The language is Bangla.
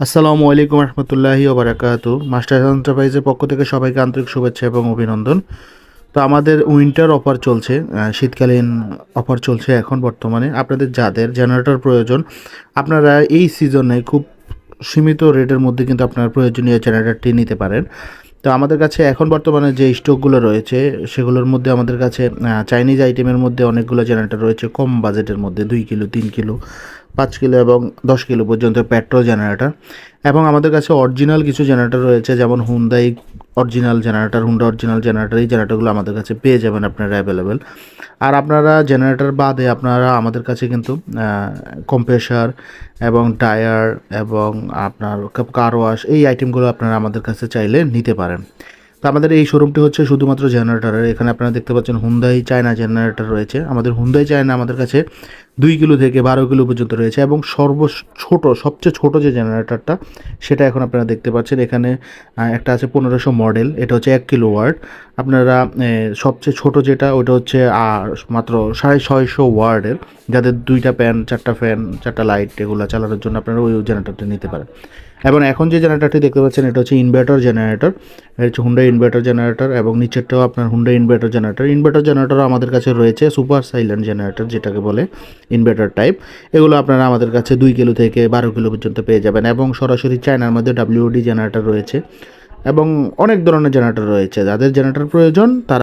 আসসালামু আলাইকুম রহমতুল্লাহি ওবরাকাতু মাস্টার এন্টারপ্রাইজের পক্ষ থেকে সবাইকে আন্তরিক শুভেচ্ছা এবং অভিনন্দন। তো আমাদের উইন্টার অফার চলছে শীতকালীন অফার চলছে এখন বর্তমানে। আপনাদের যাদের জেনারেটর প্রয়োজন, আপনারা এই সিজনে খুব সীমিত রেটের মধ্যে কিন্তু আপনার প্রয়োজনীয় জেনারেটরটি নিতে পারেন। তো আমাদের কাছে এখন বর্তমানে যে স্টকগুলো রয়েছে, সেগুলোর মধ্যে আমাদের কাছে চাইনিজ আইটেমের মধ্যে অনেকগুলো জেনারেটর রয়েছে, কম বাজেটের মধ্যে, দুই কিলো, তিন কিলো, পাঁচ কিলো এবং দশ কিলো পর্যন্ত পেট্রোল জেনারেটর এবং আমাদের কাছে অরিজিনাল কিছু জেনারেটর রয়েছে, যেমন Hyundai original generator Honda original generator এই জেনারেটরগুলো আমাদের কাছে পেয়ে যাবেন আপনারা অ্যাভেলেবেল আর আপনারা জেনারেটর বাদে আপনারা আমাদের কাছে কিন্তু কম্প্রেসার এবং টায়ার এবং আপনার কার ওয়াশ এই আইটেমগুলো আপনারা আমাদের কাছে চাইলে নিতে পারেন। তো আমাদের এই শোরুমটি হচ্ছে শুধুমাত্র জেনারেটরের এখানে আপনারা দেখতে পাচ্ছেন হুন্দাই চায়না জেনারেটর রয়েছে। আমাদের হুন্দাই চায়না আমাদের কাছে দুই কিলো থেকে বারো কিলো পর্যন্ত রয়েছে এবং সর্ব ছোট, সবচেয়ে ছোট যে জেনারেটরটা সেটা এখন আপনারা দেখতে পাচ্ছেন। এখানে একটা আছে পনেরোশো মডেল, এটা হচ্ছে এক কিলো ওয়ার্ড আপনারা সবচেয়ে ছোট যেটা, ওটা হচ্ছে মাত্র সাড়ে ছয়শো ওয়ার্ডের। যাদের দুইটা ফ্যান চারটা ফ্যান, চারটা লাইট, এগুলো চালানোর জন্য আপনারা ওই জেনারেটরটা নিতে পারেন। এবং এখন যে জেনারেটরটি দেখতে পাচ্ছেন, এটা হচ্ছে ইনভার্টার জেনারেটর এটা হচ্ছে হুন্ডা ইনভার্টার জেনারেটর এবং নিচেরটাও আপনার Honda inverter generator inverter generator আমাদের কাছে রয়েছে সুপার সাইলেন্ট জেনারেটর যেটাকে বলে। ইনভার্টার টাইপ এগুলো আপনারা আমাদের কাছে দুই কিলো থেকে বারো কিলো পর্যন্ত পেয়ে যাবেন এবং সরাসরি চায়নার মধ্যে ডাব্লিউডি জেনারেটর রয়েছে এবং অনেক ধরনের জেনারেটর রয়েছে। যাদের জেনারেটার প্রয়োজন, তারা